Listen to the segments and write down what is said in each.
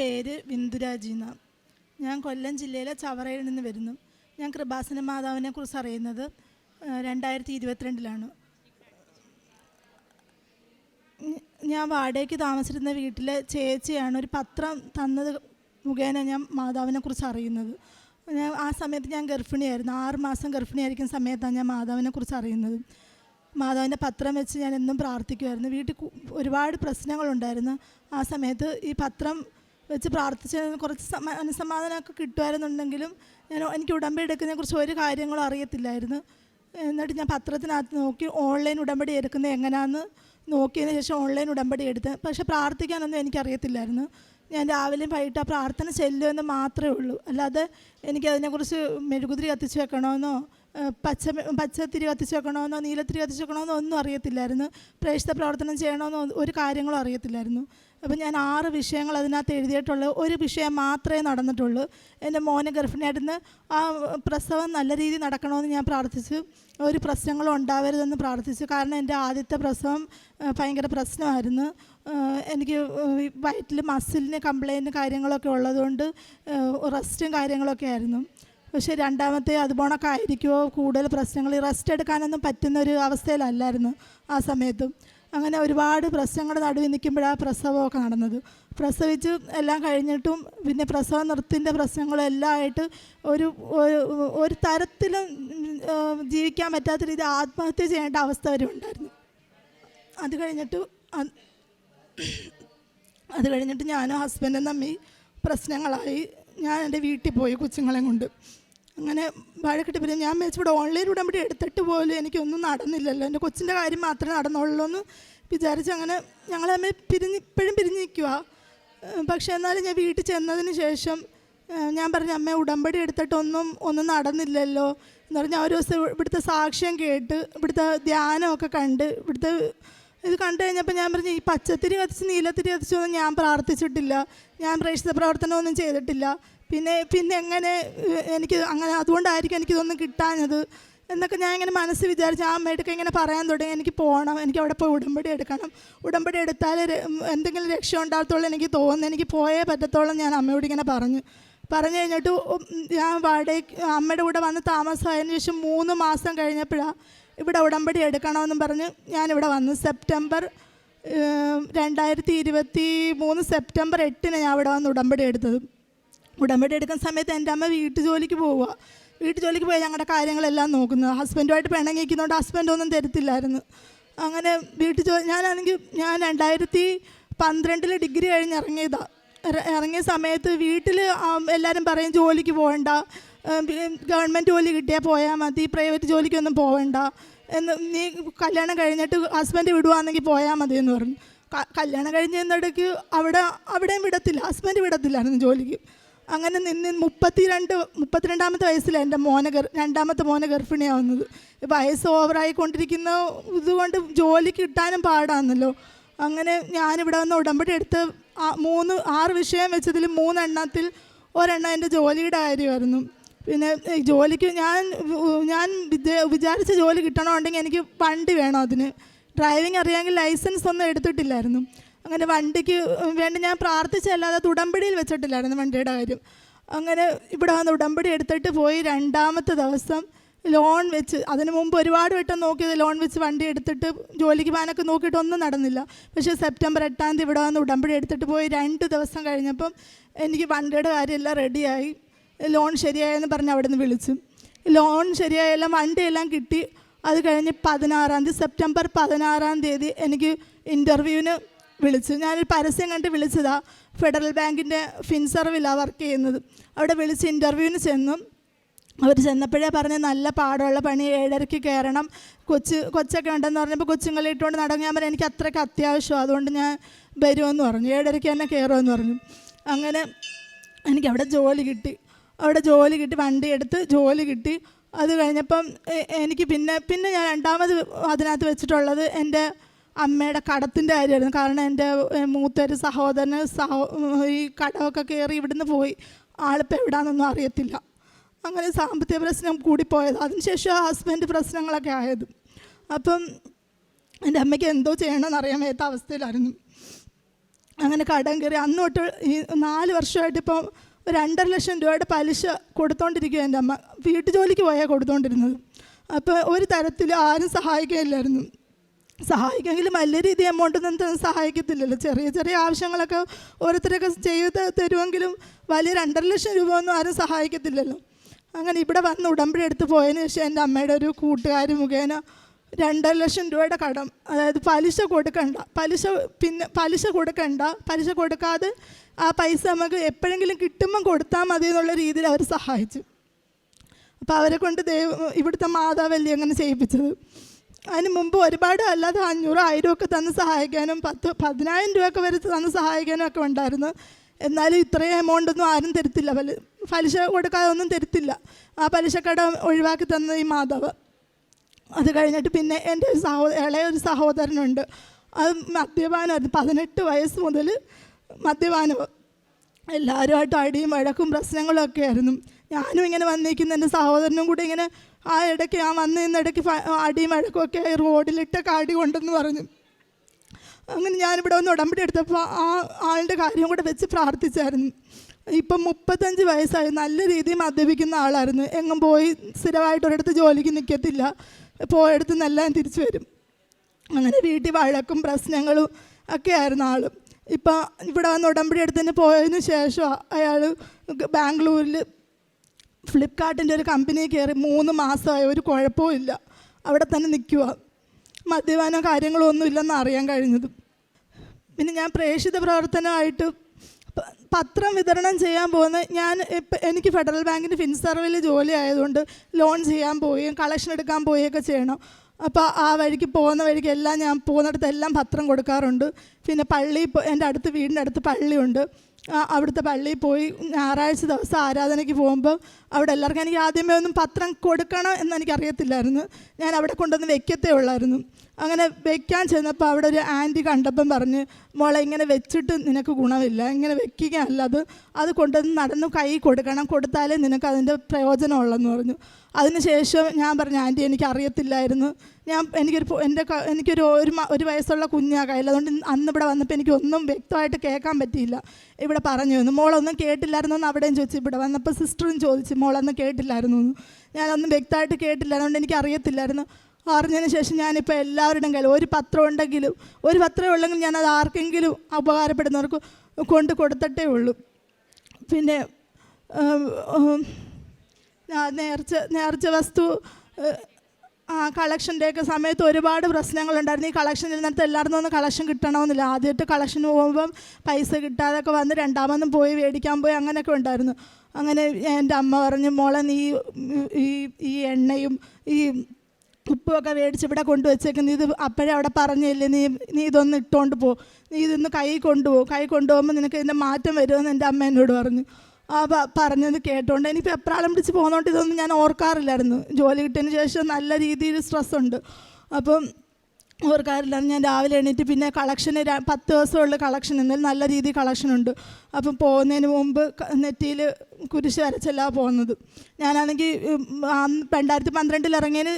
പേര് ബിന്ദുരാജീന ഞാൻ കൊല്ലം ജില്ലയിലെ ചവറയിൽ നിന്ന് വരുന്നു. ഞാൻ കൃപാസന മാതാവിനെ കുറിച്ച് അറിയുന്നത് രണ്ടായിരത്തി ഇരുപത്തിരണ്ടിലാണ് ഞാൻ വാടകയ്ക്ക് താമസിച്ചിരുന്ന വീട്ടിലെ ചേച്ചിയാണ് ഒരു പത്രം തന്നത് മുഖേന ഞാൻ മാതാവിനെ കുറിച്ച് അറിയുന്നത്. ഞാൻ ആ സമയത്ത് ഞാൻ ഗർഭിണിയായിരുന്നു. ആറ് മാസം ഗർഭിണിയായിരിക്കുന്ന സമയത്താണ് ഞാൻ മാതാവിനെ കുറിച്ച് അറിയുന്നത്. മാതാവിന്റെ പത്രം വെച്ച് ഞാൻ എന്നും പ്രാർത്ഥിക്കുമായിരുന്നു വീട്ടിൽ ഒരുപാട് പ്രശ്നങ്ങളുണ്ടായിരുന്നു. ആ സമയത്ത് ഈ പത്രം വെച്ച് പ്രാർത്ഥിച്ച കുറച്ച് സമ- മനസ്സമാധാനമൊക്കെ കിട്ടുമായിരുന്നുണ്ടെങ്കിലും ഞാൻ എനിക്ക് ഉടമ്പടി എടുക്കുന്നതിനെ കുറിച്ച് ഒരു കാര്യങ്ങളും അറിയത്തില്ലായിരുന്നു. എന്നിട്ട് ഞാൻ പത്രത്തിനകത്ത് നോക്കി ഓൺലൈൻ ഉടമ്പടി എടുക്കുന്നത് എങ്ങനെയാണെന്ന് നോക്കിയതിന് ശേഷം ഓൺലൈൻ ഉടമ്പടി എടുത്ത്. പക്ഷേ പ്രാർത്ഥിക്കാനൊന്നും എനിക്കറിയത്തില്ലായിരുന്നു. ഞാൻ രാവിലെയും വൈകിട്ട് ആ പ്രാർത്ഥന ചെല്ലുമെന്ന് മാത്രമേ ഉള്ളൂ. അല്ലാതെ എനിക്കതിനെക്കുറിച്ച് മെഴുകുതിരി കത്തിച്ച് വെക്കണമെന്നോ പച്ച പച്ചത്തിരി കത്തിച്ച് വെക്കണമെന്നോ നീലത്തിരി കത്തിച്ച് വെക്കണമെന്നോ ഒന്നും അറിയത്തില്ലായിരുന്നു. പ്രേക്ഷിത പ്രവർത്തനം ചെയ്യണമെന്നോ ഒരു കാര്യങ്ങളും അറിയത്തില്ലായിരുന്നു. അപ്പം ഞാൻ ആറ് വിഷയങ്ങൾ അതിനകത്ത് എഴുതിയിട്ടുള്ളൂ. ഒരു വിഷയം മാത്രമേ നടന്നിട്ടുള്ളൂ. എന്റെ മോനെ ഗർഭിണിയായിട്ട് ആ പ്രസവം നല്ല രീതിയിൽ നടക്കണമെന്ന് ഞാൻ പ്രാർത്ഥിച്ചു. ഒരു പ്രശ്നങ്ങളും ഉണ്ടാവരുതെന്ന് പ്രാർത്ഥിച്ചു. കാരണം എന്റെ ആദ്യത്തെ പ്രസവം ഭയങ്കര പ്രശ്നമായിരുന്നു. എനിക്ക് വയറ്റിൽ മസിലിന് കംപ്ലൈന്റ് കാര്യങ്ങളൊക്കെ ഉള്ളതുകൊണ്ട് റെസ്റ്റും കാര്യങ്ങളൊക്കെ ആയിരുന്നു. പക്ഷേ രണ്ടാമത്തെ അതുപോണൊക്കെ ആയിരിക്കുമോ കൂടുതൽ പ്രശ്നങ്ങൾ റെസ്റ്റ് എടുക്കാനൊന്നും പറ്റുന്ന ഒരു അവസ്ഥയിലല്ലായിരുന്നു ആ സമയത്തും. അങ്ങനെ ഒരുപാട് പ്രശ്നങ്ങളുടെ നടുവിൽ നിൽക്കുമ്പോഴാണ് പ്രസവമൊക്കെ നടന്നത്. പ്രസവിച്ച് എല്ലാം കഴിഞ്ഞിട്ടും പിന്നെ പ്രസവ നിർത്തിന്റെ പ്രശ്നങ്ങളും എല്ലാം ആയിട്ട് ഒരു ഒരു- തരത്തിലും ജീവിക്കാൻ പറ്റാത്ത രീതി ആത്മഹത്യ ചെയ്യേണ്ട അവസ്ഥ വരെ ഉണ്ടായിരുന്നു. അത് കഴിഞ്ഞിട്ട് അത് കഴിഞ്ഞിട്ട് ഞാനും ഹസ്ബൻഡും തമ്മിൽ പ്രശ്നങ്ങളായി. ഞാൻ എന്റെ വീട്ടിൽ പോയി കൊച്ചുങ്ങളെയും കൊണ്ട്. അങ്ങനെ വഴക്കിട്ട് പിന്നെ ഞാൻ മേച്ചിവിടെ ഓൺലൈൻ ഉടമ്പടി എടുത്തിട്ട് പോലും എനിക്കൊന്നും നടന്നില്ലല്ലോ. എന്റെ കൊച്ചിന്റെ കാര്യം മാത്രമേ നടന്നുള്ളൂ എന്ന് വിചാരിച്ച് അങ്ങനെ ഞങ്ങൾ തമ്മിൽ പിരിഞ്ഞ് ഇപ്പോഴും പിരിഞ്ഞ് നിൽക്കുക പക്ഷേ എന്നാലും ഞാൻ വീട്ടിൽ ചെന്നതിന് ശേഷം ഞാൻ പറഞ്ഞു അമ്മ ഉടമ്പടി എടുത്തിട്ടൊന്നും ഒന്നും നടന്നില്ലല്ലോ. എന്ന് പറഞ്ഞാൽ ഒരു ദിവസം ഇവിടുത്തെ സാക്ഷ്യം കേട്ട് ഇവിടുത്തെ ധ്യാനമൊക്കെ കണ്ട് ഇവിടുത്തെ ഇത് കണ്ടു കഴിഞ്ഞപ്പോൾ ഞാൻ പറഞ്ഞു ഈ പച്ചത്തിരി കത്തിച്ച് നീലത്തിരി കത്തിച്ചൊന്നും ഞാൻ പ്രാർത്ഥിച്ചിട്ടില്ല. ഞാൻ പ്രേക്ഷിത പ്രവർത്തനമൊന്നും ചെയ്തിട്ടില്ല. പിന്നെ പിന്നെ എങ്ങനെ എനിക്ക് അങ്ങനെ അതുകൊണ്ടായിരിക്കും എനിക്കിതൊന്നും കിട്ടാഞ്ഞത് എന്നൊക്കെ ഞാൻ ഇങ്ങനെ മനസ്സ് വിചാരിച്ച് ആ അമ്മയുടെ ഇങ്ങനെ പറയാൻ തുടങ്ങി. എനിക്ക് പോകണം എനിക്ക് അവിടെ പോയി ഉടമ്പടി എടുക്കണം. ഉടമ്പടി എടുത്താൽ എന്തെങ്കിലും രക്ഷ ഉണ്ടാകത്തുള്ളൂ എനിക്ക് തോന്നുന്നു. എനിക്ക് പോയേ പറ്റത്തോളം ഞാൻ അമ്മയോട് ഇങ്ങനെ പറഞ്ഞു. പറഞ്ഞു കഴിഞ്ഞിട്ട് ഞാൻ വാടകയ്ക്ക് അമ്മയുടെ കൂടെ വന്ന് താമസമായതിനു ശേഷം മൂന്ന് മാസം കഴിഞ്ഞപ്പോഴാണ് ഇവിടെ ഉടമ്പടി എടുക്കണമെന്നും പറഞ്ഞ് ഞാനിവിടെ വന്നു. സെപ്റ്റംബർ രണ്ടായിരത്തി ഇരുപത്തി മൂന്ന് സെപ്റ്റംബർ എട്ടിന് ഞാൻ ഇവിടെ വന്ന് ഉടമ്പടി എടുത്തത്. ഉടമ്പടി എടുക്കുന്ന സമയത്ത് എന്റെ അമ്മ വീട്ടു ജോലിക്ക് പോവുക. വീട്ടു ജോലിക്ക് പോയി ഞങ്ങളുടെ കാര്യങ്ങളെല്ലാം നോക്കുന്നത് ഹസ്ബൻഡുമായിട്ട് പിണങ്ങിക്കുന്നതുകൊണ്ട് ഹസ്ബൻഡ് ഒന്നും തരത്തില്ലായിരുന്നു. അങ്ങനെ വീട്ടു ജോലി ഞാനാണെങ്കിൽ ഞാൻ രണ്ടായിരത്തി പന്ത്രണ്ടിൽ ഡിഗ്രി കഴിഞ്ഞ് ഇറങ്ങിയതാണ് ഇറങ്ങിയ സമയത്ത് വീട്ടിൽ എല്ലാവരും പറയും ജോലിക്ക് പോകണ്ട ഗവൺമെന്റ് ജോലി കിട്ടിയാൽ പോയാൽ മതി പ്രൈവറ്റ് ജോലിക്കൊന്നും പോകണ്ട എന്ന് നീ കല്യാണം കഴിഞ്ഞിട്ട് ഹസ്ബൻഡ് വിടുവാണെങ്കിൽ പോയാൽ മതി എന്ന് പറഞ്ഞു കല്യാണം കഴിഞ്ഞ് എന്നിടയ്ക്ക് അവിടെ അവിടെയും വിടത്തില്ല. ഹസ്ബൻഡ് വിടത്തില്ലായിരുന്നു ജോലിക്ക്. അങ്ങനെ നിന്ന് മുപ്പത്തിരണ്ട് മുപ്പത്തിരണ്ടാമത്തെ വയസ്സിലാണ് എന്റെ മോനെ ഗർ രണ്ടാമത്തെ മോനെ ഗർഭിണിയാവുന്നത്. വയസ്സ് ഓവറായിക്കൊണ്ടിരിക്കുന്ന ഇതുകൊണ്ട് ജോലി കിട്ടാനും പാടാണല്ലോ. അങ്ങനെ ഞാനിവിടെ വന്ന് ഉടമ്പടി എടുത്ത് മൂന്ന് ആറ് വിഷയം വെച്ചതിൽ മൂന്നെണ്ണത്തിൽ ഒരെണ്ണം എന്റെ ജോലിയുടെ കാര്യമായിരുന്നു. പിന്നെ ജോലിക്ക് ഞാൻ ഞാൻ വിചാരിച്ച ജോലി കിട്ടണമെന്നുണ്ടെങ്കിൽ എനിക്ക് വണ്ടി വേണം അതിന്. ഡ്രൈവിംഗ് അറിയാമെങ്കിൽ ലൈസൻസ് ഒന്നും എടുത്തിട്ടില്ലായിരുന്നു. അങ്ങനെ വണ്ടിക്ക് വേണ്ടി ഞാൻ പ്രാർത്ഥിച്ചല്ലാതെ അത് ഉടമ്പടിയിൽ വെച്ചിട്ടില്ലായിരുന്നു വണ്ടിയുടെ കാര്യം. അങ്ങനെ ഇവിടെ വന്ന് ഉടമ്പടി എടുത്തിട്ട് പോയി രണ്ടാമത്തെ ദിവസം ലോൺ വെച്ച് അതിന് മുമ്പ് ഒരുപാട് വട്ടം നോക്കിയത് ലോൺ വെച്ച് വണ്ടി എടുത്തിട്ട് ജോലിക്ക് പോകാനൊക്കെ നോക്കിയിട്ട് ഒന്നും നടന്നില്ല. പക്ഷേ സെപ്റ്റംബർ എട്ടാം തീയതി ഇവിടെ വന്ന് ഉടമ്പടി എടുത്തിട്ട് പോയി രണ്ട് ദിവസം കഴിഞ്ഞപ്പം എനിക്ക് വണ്ടിയുടെ കാര്യമെല്ലാം റെഡിയായി. ലോൺ ശരിയായെന്ന് പറഞ്ഞ് അവിടെ നിന്ന് വിളിച്ചു. ലോൺ ശരിയായെല്ലാം വണ്ടിയെല്ലാം കിട്ടി. അത് കഴിഞ്ഞ് പതിനാറാം തീയതി സെപ്റ്റംബർ പതിനാറാം തീയതി എനിക്ക് ഇന്റർവ്യൂവിന് വിളിച്ചു. ഞാനൊരു പരസ്യം കണ്ട് വിളിച്ചതാ. ഫെഡറൽ ബാങ്കിന്റെ ഫിൻസർവിലാണ് വർക്ക് ചെയ്യുന്നത്. അവിടെ വിളിച്ച് ഇന്റർവ്യൂവിന് ചെന്നു. അവർ ചെന്നപ്പോഴേ പറഞ്ഞ് നല്ല പാടുള്ള പണി ഏഴരയ്ക്ക് കയറണം. കൊച്ച് കൊച്ചൊക്കെ ഉണ്ടെന്ന് പറഞ്ഞപ്പോൾ കൊച്ചുങ്ങളെ ഇട്ടുകൊണ്ട് നടങ്ങിയാൽ പറഞ്ഞാൽ പറഞ്ഞു എനിക്ക് അത്രയ്ക്ക് അത്യാവശ്യമാണ് അതുകൊണ്ട് ഞാൻ വരുമെന്ന് പറഞ്ഞു. ഏഴരയ്ക്ക് തന്നെ കയറുമെന്ന് പറഞ്ഞു. അങ്ങനെ എനിക്ക് അവിടെ ജോലി കിട്ടി. അവിടെ ജോലി കിട്ടി വണ്ടി എടുത്ത് ജോലി കിട്ടി. അത് കഴിഞ്ഞപ്പം എനിക്ക് പിന്നെ പിന്നെ ഞാൻ രണ്ടാമത് അതിനകത്ത് വെച്ചിട്ടുള്ളത് എന്റെ അമ്മയുടെ കടത്തിന്റെ കാര്യമായിരുന്നു. കാരണം എന്റെ മൂത്തൊരു സഹോദരന് സഹോ ഈ കടമൊക്കെ കയറി ഇവിടുന്ന് പോയി. ആളിപ്പോൾ എവിടാന്നൊന്നും അറിയത്തില്ല. അങ്ങനെ സാമ്പത്തിക പ്രശ്നം കൂടിപ്പോയത്. അതിനുശേഷം ഹസ്ബൻഡ് പ്രശ്നങ്ങളൊക്കെ ആയത്. അപ്പം എന്റെ അമ്മയ്ക്ക് എന്തോ ചെയ്യണമെന്ന് അറിയാൻ വയ്യാത്ത അവസ്ഥയിലായിരുന്നു. അങ്ങനെ കടം കയറി അന്ന് തൊട്ട് ഈ നാല് വർഷമായിട്ട് ഇപ്പം രണ്ടര ലക്ഷം രൂപയുടെ പലിശ കൊടുത്തോണ്ടിരിക്കുക എന്റെ അമ്മ. വീട്ടു ജോലിക്ക് പോയാൽ കൊടുത്തോണ്ടിരുന്നത്. അപ്പോൾ ഒരു തരത്തിലും ആരും സഹായിക്കില്ലായിരുന്നു സഹായിക്കെങ്കിലും വലിയ രീതി എമൗണ്ട് ഒന്നും സഹായിക്കത്തില്ലല്ലോ. ചെറിയ ചെറിയ ആവശ്യങ്ങളൊക്കെ ഓരോരുത്തരൊക്കെ ചെയ്ത് തരുമെങ്കിലും വലിയ രണ്ടര ലക്ഷം രൂപ ഒന്നും ആരും സഹായിക്കത്തില്ലല്ലോ. അങ്ങനെ ഇവിടെ വന്ന് ഉടമ്പടി എടുത്ത് പോയതിന് ശേഷം എന്റെ അമ്മയുടെ ഒരു കൂട്ടുകാർ മുഖേന രണ്ടര ലക്ഷം രൂപയുടെ കടം അതായത് പലിശ കൊടുക്കണ്ട പലിശ പിന്നെ പലിശ കൊടുക്കണ്ട പലിശ കൊടുക്കാതെ ആ പൈസ നമുക്ക് എപ്പോഴെങ്കിലും കിട്ടുമ്പം കൊടുത്താൽ മതി എന്നുള്ള രീതിയിൽ അവർ സഹായിച്ചു. അപ്പോൾ അവരെ കൊണ്ട് ദൈവം ഇവിടുത്തെ മാതാവല്ലേ അങ്ങനെ ചെയ്യിപ്പിച്ചത്. അതിന് മുമ്പ് ഒരുപാട് അല്ലാതെ അഞ്ഞൂറ് ആയിരം ഒക്കെ തന്ന് സഹായിക്കാനും പത്ത് പതിനായിരം രൂപയൊക്കെ വരെ തന്ന് സഹായിക്കാനും ഒക്കെ ഉണ്ടായിരുന്നു. എന്നാലും ഇത്രയും എമൗണ്ട് ഒന്നും ആരും തരത്തില്ല. പലി പലിശ കൊടുക്കാതെ ഒന്നും തരത്തില്ല. ആ പലിശക്കട ഒഴിവാക്കി തന്നത് ഈ മാധവ്. അത് കഴിഞ്ഞിട്ട് പിന്നെ എന്റെ ഒരു സഹോ ഇളയ ഒരു സഹോദരനുണ്ട്. അത് മദ്യപാനമായിരുന്നു പതിനെട്ട് വയസ്സ് മുതൽ മദ്യപാനം എല്ലാവരുമായിട്ട് അടിയും വഴക്കും പ്രശ്നങ്ങളും ഒക്കെ ആയിരുന്നു. ഞാനും ഇങ്ങനെ വന്നിരിക്കുന്ന എന്റെ സഹോദരനും കൂടി ഇങ്ങനെ ആ ഇടയ്ക്ക് ഞാൻ വന്ന് നിന്ന ഇടയ്ക്ക് അടിയും വഴക്കും ഒക്കെ ആയി റോഡിലിട്ടൊക്കെ അടി കൊണ്ടെന്ന് പറഞ്ഞു. അങ്ങനെ ഞാനിവിടെ ഒന്ന് ഉടമ്പടി എടുത്തപ്പോൾ ആ ആളുടെ കാര്യം കൂടെ വെച്ച് പ്രാർത്ഥിച്ചായിരുന്നു. ഇപ്പം മുപ്പത്തഞ്ച് വയസ്സായി നല്ല രീതിയിൽ മദ്യപിക്കുന്ന ആളായിരുന്നു. എങ്ങും പോയി സ്ഥിരമായിട്ട് ഒരിടത്ത് ജോലിക്ക് നിൽക്കത്തില്ല പോയടത്ത് നിന്നെല്ലാം തിരിച്ചു വരും. അങ്ങനെ വീട്ടിൽ വഴക്കും പ്രശ്നങ്ങളും ഒക്കെ ആയിരുന്നു ആൾ ഇപ്പം ഇവിടെ വന്ന് ഉടമ്പടി എടുത്തതിന് പോയതിന് ശേഷം അയാൾ ബാംഗ്ലൂരിൽ ഫ്ലിപ്കാർട്ടിന്റെ ഒരു കമ്പനി കയറി മൂന്ന് മാസമായി ഒരു കുഴപ്പവും ഇല്ല. അവിടെ തന്നെ നിൽക്കുക മദ്യപാനം കാര്യങ്ങളോ ഒന്നും ഇല്ലെന്ന് അറിയാൻ കഴിഞ്ഞത്. പിന്നെ ഞാൻ പ്രേക്ഷിത പ്രവർത്തനമായിട്ട് പത്രം വിതരണം ചെയ്യാൻ പോകുന്ന ഞാൻ ഇപ്പം എനിക്ക് ഫെഡറൽ ബാങ്കിന്റെ ഫിൻസർവിൽ ജോലി ആയതുകൊണ്ട് ലോൺ ചെയ്യാൻ പോവുകയും കളക്ഷൻ എടുക്കാൻ പോവുകയൊക്കെ ചെയ്യണം. അപ്പോൾ ആ വഴിക്ക് പോകുന്ന വഴിക്ക് എല്ലാം ഞാൻ പോകുന്നിടത്ത് എല്ലാം പത്രം കൊടുക്കാറുണ്ട്. പിന്നെ പള്ളി എന്റെ അടുത്ത് വീടിന്റെ അടുത്ത് പള്ളിയുണ്ട്. അവിടുത്തെ പള്ളിയിൽ പോയി ഞായറാഴ്ച ദിവസം ആരാധനയ്ക്ക് പോകുമ്പോൾ അവിടെ എല്ലാവർക്കും എനിക്ക് ആദ്യമേ ഒന്നും പത്രം കൊടുക്കണം എന്ന് ഞാൻ അവിടെ കൊണ്ടുവന്ന് വെക്കത്തേ ഉള്ളായിരുന്നു. അങ്ങനെ വെക്കാൻ ചെന്നപ്പോൾ അവിടെ ഒരു ആന്റി കണ്ടപ്പം പറഞ്ഞ് മോളെ ഇങ്ങനെ വെച്ചിട്ട് നിനക്ക് ഗുണമില്ല. ഇങ്ങനെ വെക്കുകയല്ല. അത് അത് കൊണ്ടുവന്ന് നടന്ന് കൈ കൊടുക്കണം. കൊടുത്താലേ നിനക്ക് അതിന്റെ പ്രയോജനമുള്ളെന്ന് പറഞ്ഞു. അതിനുശേഷം ഞാൻ പറഞ്ഞു ആന്റി എനിക്ക് അറിയത്തില്ലായിരുന്നു. ഞാൻ എനിക്കൊരു എന്റെ എനിക്കൊരു ഒരു ഒരു വയസ്സുള്ള കുഞ്ഞാ കയ്യിൽ. അതുകൊണ്ട് അന്ന് ഇവിടെ വന്നപ്പോൾ എനിക്കൊന്നും വ്യക്തമായിട്ട് കേൾക്കാൻ പറ്റിയില്ല. ഇവിടെ പറഞ്ഞു തന്നു. മോളൊന്നും കേട്ടില്ലായിരുന്നു എന്ന് അവിടെയും ചോദിച്ചു. ഇവിടെ വന്നപ്പോൾ സിസ്റ്ററും ചോദിച്ചു മോളൊന്നും കേട്ടില്ലായിരുന്നു എന്ന്. ഞാനൊന്നും വ്യക്തമായിട്ട് കേട്ടില്ല. അതുകൊണ്ട് എനിക്ക് അറിയത്തില്ലായിരുന്നു. അറിഞ്ഞതിന് ശേഷം ഞാനിപ്പോൾ എല്ലാവരുടെയും കയ്യിൽ ഒരു പത്രം ഉണ്ടെങ്കിലും ഒരു പത്രം ഉള്ളെങ്കിൽ ഞാനത് ആർക്കെങ്കിലും ഉപകാരപ്പെടുന്നവർക്ക് കൊണ്ട് കൊടുത്തിട്ടേ ഉള്ളൂ. പിന്നെ നേർച്ച നേർച്ച വസ്തു ആ കളക്ഷന്റെയൊക്കെ സമയത്ത് ഒരുപാട് പ്രശ്നങ്ങളുണ്ടായിരുന്നു ഈ കളക്ഷൻ ഇരുന്നിടത്ത് എല്ലായിടത്തും ഒന്ന് കളക്ഷൻ കിട്ടണമെന്നില്ല. ആദ്യമായിട്ട് കളക്ഷന് പോകുമ്പം പൈസ കിട്ടാതൊക്കെ വന്ന് രണ്ടാമതും പോയി മേടിക്കാൻ പോയി അങ്ങനെയൊക്കെ ഉണ്ടായിരുന്നു. അങ്ങനെ എന്റെ അമ്മ പറഞ്ഞു മോളെ നീ ഈ ഈ എണ്ണയും ഈ ഉപ്പുമൊക്കെ മേടിച്ച് ഇവിടെ കൊണ്ടുവച്ചേക്കുന്നത്. ഇത് അപ്പോഴേ അവിടെ പറഞ്ഞില്ലേ നീ നീ ഇതൊന്ന് ഇട്ടുകൊണ്ട് പോ. നീ ഇതൊന്ന് കൈ കൊണ്ടുപോകും കൈ കൊണ്ടുപോകുമ്പോൾ നിനക്ക് ഇതിന്റെ മാറ്റം വരുമെന്ന് എന്റെ അമ്മ എന്നോട് പറഞ്ഞു. ആ പറഞ്ഞത് കേട്ടോണ്ട്. എനിക്ക് എപ്രാളം പിടിച്ച് പോകുന്നതുകൊണ്ട് ഇതൊന്നും ഞാൻ ഓർക്കാറില്ലായിരുന്നു. ജോലി കിട്ടിയതിന് ശേഷം നല്ല രീതിയിൽ സ്ട്രെസ് ഉണ്ട്. ഓർക്കാറില്ലായിരുന്നു ഞാൻ രാവിലെ എണീറ്റ് പിന്നെ കളക്ഷന് പത്ത് ദിവസമുള്ള കളക്ഷൻ എന്നാലും നല്ല രീതിയിൽ കളക്ഷൻ ഉണ്ട്. അപ്പം പോകുന്നതിന് മുമ്പ് നെറ്റിയിൽ കുരിശ് വരച്ചല്ല പോകുന്നത്. ഞാനാണെങ്കിൽ രണ്ടായിരത്തി പന്ത്രണ്ടിൽ ഇറങ്ങിയതിന്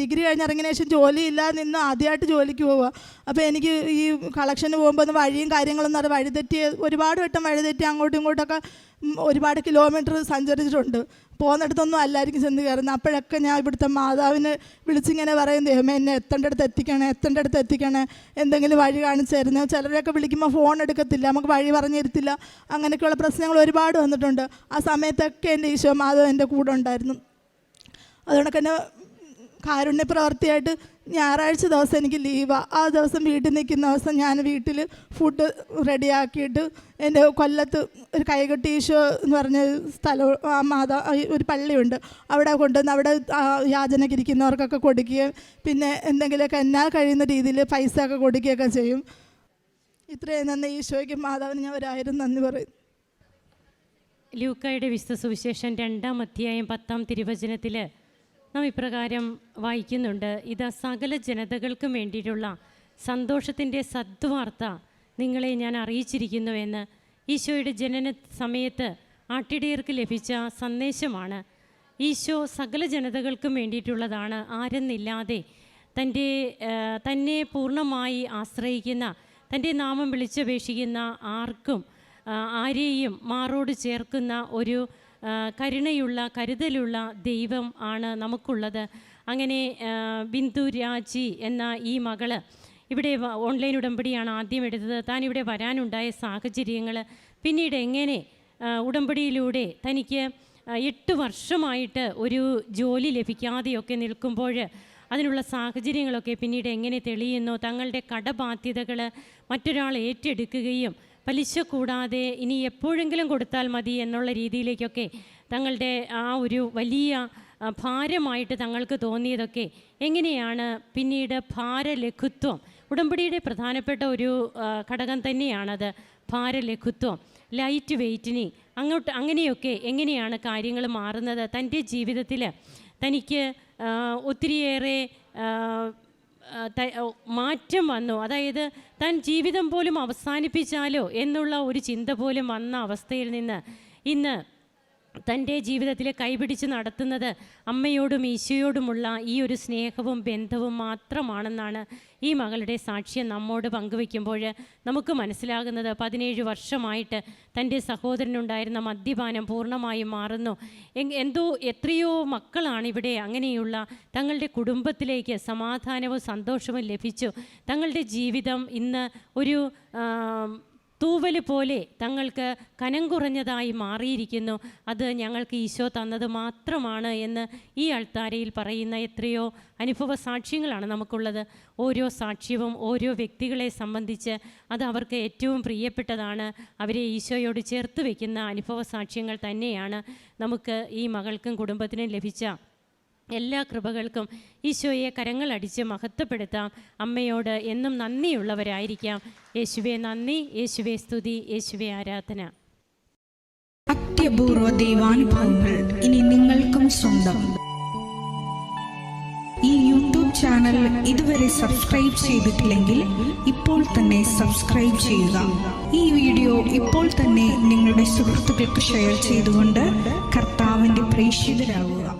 ഡിഗ്രി കഴിഞ്ഞ് ഇറങ്ങിയതിന് ശേഷം ജോലിയില്ല നിന്ന് ആദ്യമായിട്ട് ജോലിക്ക് പോവുക അപ്പോൾ എനിക്ക് ഈ കളക്ഷന് പോകുമ്പോൾ വഴിയും കാര്യങ്ങളൊന്നും അത് വഴിതെറ്റി ഒരുപാട് വട്ടം വഴിതെറ്റി അങ്ങോട്ടും ഇങ്ങോട്ടൊക്കെ ഒരുപാട് കിലോമീറ്റർ സഞ്ചരിച്ചിട്ടുണ്ട്. പോകുന്നിടത്തൊന്നും അല്ലായിരിക്കും ചെന്ന് കയറുന്നത്. അപ്പോഴൊക്കെ ഞാൻ ഇവിടുത്തെ മാതാവിനെ വിളിച്ചിങ്ങനെ പറയും ദൈവമേ എന്നെ എത്തേണ്ട അടുത്ത് എത്തിക്കണേ എത്തേണ്ട അടുത്ത് എത്തിക്കണേ. എന്തെങ്കിലും വഴി കാണിച്ചു തരുന്നത് ചിലരൊക്കെ വിളിക്കുമ്പോൾ ഫോൺ എടുക്കത്തില്ല. നമുക്ക് വഴി പറഞ്ഞു തരത്തില്ല. അങ്ങനെയൊക്കെയുള്ള പ്രശ്നങ്ങൾ ഒരുപാട് വന്നിട്ടുണ്ട്. ആ സമയത്തൊക്കെ എന്റെ ഈശോ മാധവ് എന്റെ കൂടെ ഉണ്ടായിരുന്നു. അതുകൊണ്ടൊക്കെ എന്നെ കാരുണ്യ പ്രവർത്തിയായിട്ട് ഞായറാഴ്ച ദിവസം എനിക്ക് ലീവാണ് ആ ദിവസം വീട്ടിൽ നിൽക്കുന്ന ദിവസം ഞാൻ വീട്ടിൽ ഫുഡ് റെഡിയാക്കിയിട്ട് എന്റെ കൊല്ലത്ത് ഒരു കൈകെട്ടി എന്ന് പറഞ്ഞ സ്ഥലം ആ മാതാ ഒരു പള്ളിയുണ്ട്. അവിടെ കൊണ്ടുവന്ന് അവിടെ യാചനയ്ക്ക് ഇരിക്കുന്നവർക്കൊക്കെ കൊടുക്കുകയും പിന്നെ എന്തെങ്കിലുമൊക്കെ എന്നാൽ കഴിയുന്ന രീതിയിൽ പൈസ ഒക്കെ കൊടുക്കുകയൊക്കെ ചെയ്യും. ഇത്രയും നന്ദി. ഈശോയ്ക്കും മാതാവിന് ഞാൻ ഒരായിരം നന്ദി പറയും. ലൂക്കായുടെ വിശുദ്ധ സുവിശേഷം രണ്ടാം അധ്യായം പത്താം തിരുവചനത്തിൽ നാം ഇപ്രകാരം വായിക്കുന്നുണ്ട്. ഇത് സകല ജനതകൾക്കും വേണ്ടിയിട്ടുള്ള സന്തോഷത്തിന്റെ സദ്വാർത്ത നിങ്ങളെ ഞാൻ അറിയിച്ചിരിക്കുന്നുവെന്ന് ഈശോയുടെ ജനന സമയത്ത് ആട്ടിടയർക്ക് ലഭിച്ച സന്ദേശമാണ്. ഈശോ സകല ജനതകൾക്കും വേണ്ടിയിട്ടുള്ളതാണ്. ആരെന്നില്ലാതെ തന്റെ തന്നെ പൂർണമായി ആശ്രയിക്കുന്ന തന്റെ നാമം വിളിച്ചപേക്ഷിക്കുന്ന ആർക്കും ആരെയും മാറോട് ചേർക്കുന്ന ഒരു കരുണയുള്ള കരുതലുള്ള ദൈവം ആണ് നമുക്കുള്ളത്. അങ്ങനെ ബിന്ദു രാജി എന്ന ഈ മകൾ ഇവിടെ ഓൺലൈൻ ഉടമ്പടിയാണ് ആദ്യം എടുത്തത്. താൻ ഇവിടെ വരാനുണ്ടായ സാഹചര്യങ്ങൾ പിന്നീട് എങ്ങനെ ഉടമ്പടിയിലൂടെ തനിക്ക് എട്ട് വർഷമായിട്ട് ഒരു ജോലി ലഭിക്കാതെയൊക്കെ നിൽക്കുമ്പോൾ അതിനുള്ള സാഹചര്യങ്ങളൊക്കെ പിന്നീട് എങ്ങനെ തെളിയുന്നു? തങ്ങളുടെ കടബാധ്യതകൾ മറ്റൊരാൾ ഏറ്റെടുക്കുകയും പലിശ കൂടാതെ ഇനി എപ്പോഴെങ്കിലും കൊടുത്താൽ മതി എന്നുള്ള രീതിയിലേക്കൊക്കെ തങ്ങളുടെ ആ ഒരു വലിയ ഭാരമായിട്ട് തങ്ങൾക്ക് തോന്നിയതൊക്കെ എങ്ങനെയാണ് പിന്നീട് ഭാരലഘുത്വം? ഉടമ്പടിയുടെ പ്രധാനപ്പെട്ട ഒരു ഘടകം തന്നെയാണത് ഭാരലഘുത്വം. ലൈറ്റ് വെയ്റ്റിനി അങ്ങോട്ട് അങ്ങനെയൊക്കെ എങ്ങനെയാണ് കാര്യങ്ങൾ മാറുന്നത്? തന്റെ ജീവിതത്തിൽ തനിക്ക് ഒത്തിരിയേറെ മാറ്റം വന്നു. അതായത് താൻ ജീവിതം പോലും അവസാനിപ്പിച്ചാലോ എന്നുള്ള ഒരു ചിന്ത പോലും വന്ന അവസ്ഥയിൽ നിന്ന് ഇന്ന് തന്റെ ജീവിതത്തിൽ കൈപിടിച്ച് നടത്തുന്നത് അമ്മയോടും ഈശോയോടുമുള്ള ഈ ഒരു സ്നേഹവും ബന്ധവും മാത്രമാണെന്നാണ് ഈ മകളുടെ സാക്ഷ്യം നമ്മോട് പങ്കുവെക്കുമ്പോൾ നമുക്ക് മനസ്സിലാകുന്നത്. പതിനേഴ് വർഷമായിട്ട് തന്റെ സഹോദരനുണ്ടായിരുന്ന മദ്യപാനം പൂർണമായും മാറുന്നു. എന്തോ എത്രയോ മക്കളാണ് ഇവിടെ അങ്ങനെയുള്ള തങ്ങളുടെ കുടുംബത്തിലേക്ക് സമാധാനവും സന്തോഷവും ലഭിച്ചു. തങ്ങളുടെ ജീവിതം ഇന്ന് ഒരു തൂവൽ പോലെ തങ്ങൾക്ക് കനം കുറഞ്ഞതായി മാറിയിരിക്കുന്നു. അത് ഞങ്ങൾക്ക് ഈശോ തന്നത് മാത്രമാണ് എന്ന് ഈ അൾത്താരയിൽ പറയുന്ന എത്രയോ അനുഭവ സാക്ഷ്യങ്ങളാണ് നമുക്കുള്ളത്. ഓരോ സാക്ഷ്യവും ഓരോ വ്യക്തികളെ സംബന്ധിച്ച് അത് അവർക്ക് ഏറ്റവും പ്രിയപ്പെട്ടതാണ്. അവരെ ഈശോയോട് ചേർത്ത് വയ്ക്കുന്ന അനുഭവ സാക്ഷ്യങ്ങൾ തന്നെയാണ് നമുക്ക് ഈ മകൾക്കും കുടുംബത്തിനും ലഭിച്ച എല്ലാ കൃപകൾക്കും ഈശോയെ കരങ്ങളടിച്ച് മഹത്വപ്പെടുത്താം. അമ്മയോട് എന്നും നന്ദിയുള്ളവരായിരിക്കാം. യേശുവെ നന്ദി യേശുവെ സ്തുതി യേശുവെ ആരാധന. അത്യപൂർവ ദൈവാനുഭവങ്ങൾ ഇനി നിങ്ങൾക്കും സ്വന്തം. ഈ യൂട്യൂബ് ചാനൽ ഇതുവരെ സബ്സ്ക്രൈബ് ചെയ്തിട്ടില്ലെങ്കിൽ ഇപ്പോൾ തന്നെ സബ്സ്ക്രൈബ് ചെയ്യുക. ഈ വീഡിയോ ഇപ്പോൾ തന്നെ നിങ്ങളുടെ സുഹൃത്തുക്കൾക്ക് ഷെയർ ചെയ്തുകൊണ്ട് കർത്താവിന്റെ പ്രേക്ഷിതരാകുക.